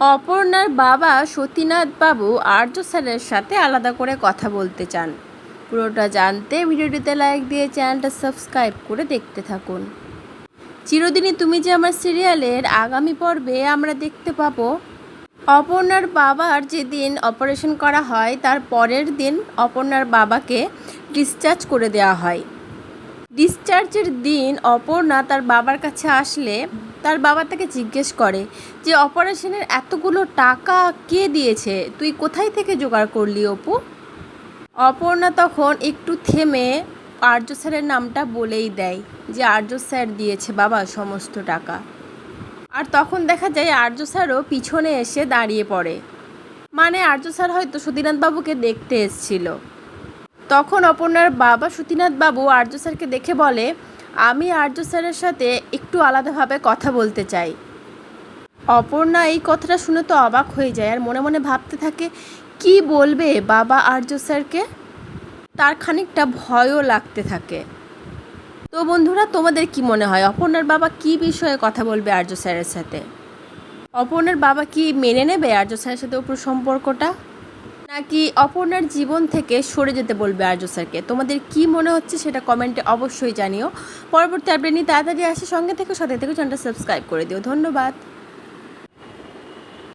অপর্ণার বাবা সতীনাথ বাবু আর্য স্যারের সাথে আলাদা করে কথা বলতে চান। পুরোটা জানতে ভিডিওটিতে লাইক দিয়ে চ্যানেলটা সাবস্ক্রাইব করে দেখতে থাকুন। চিরদিনই তুমি যে আমার সিরিয়ালের আগামী পর্বে আমরা দেখতে পাবো। অপর্ণার বাবার যেদিন অপারেশন করা হয়, তার পরের দিন অপর্ণার বাবাকে ডিসচার্জ করে দেওয়া হয়। ডিসচার্জের দিন অপর্ণা তার বাবার কাছে আসলে তার বাবা তাকে জিজ্ঞেস করে যে, অপারেশনের এতগুলো টাকা কে দিয়েছে? তুই কোথায় থেকে জোগাড় করলি অপু? অপর্ণা তখন একটু থেমে আর্য স্যারের নামটা বলেই দেয় যে, আর্য স্যার দিয়েছে বাবা সমস্ত টাকা। আর তখন দেখা যায় আর্য স্যারও পিছনে এসে দাঁড়িয়ে পড়ে। মানে আর্য স্যার হয়তো সতীনাথ বাবুকে দেখতে এসছিল। তখন অপর্ণার বাবা সতীনাথ বাবু আর্য স্যারকে দেখে বলে, আমি আর্য স্যারের সাথে একটু আলাদাভাবে কথা বলতে চাই। অপর্ণা এই কথাটা শুনে তো অবাক হয়ে যায় আর মনে মনে ভাবতে থাকে, কি বলবে বাবা আর্য স্যারকে? তার খানিকটা ভয়ও লাগতে থাকে। তো বন্ধুরা, তোমাদের কি মনে হয় অপর্ণার বাবা কি বিষয়ে কথা বলবে আর্য স্যারের সাথে? অপর্ণার বাবা কি মেনে নেবে আর্য স্যারের সাথে ওপর সম্পর্কটা? নাকি অপর্ণার জীবন থেকে সরে যেতে বলবে আর্য স্যারকে? তোমাদের কি মনে হচ্ছে সেটা কমেন্টে অবশ্যই জানিও। পরবর্তী আপডেট নিয়ে তাড়াতাড়ি আসে। সঙ্গে থেকে, সাথে থেকে চ্যানেলটা সাবস্ক্রাইব করে দিও। ধন্যবাদ।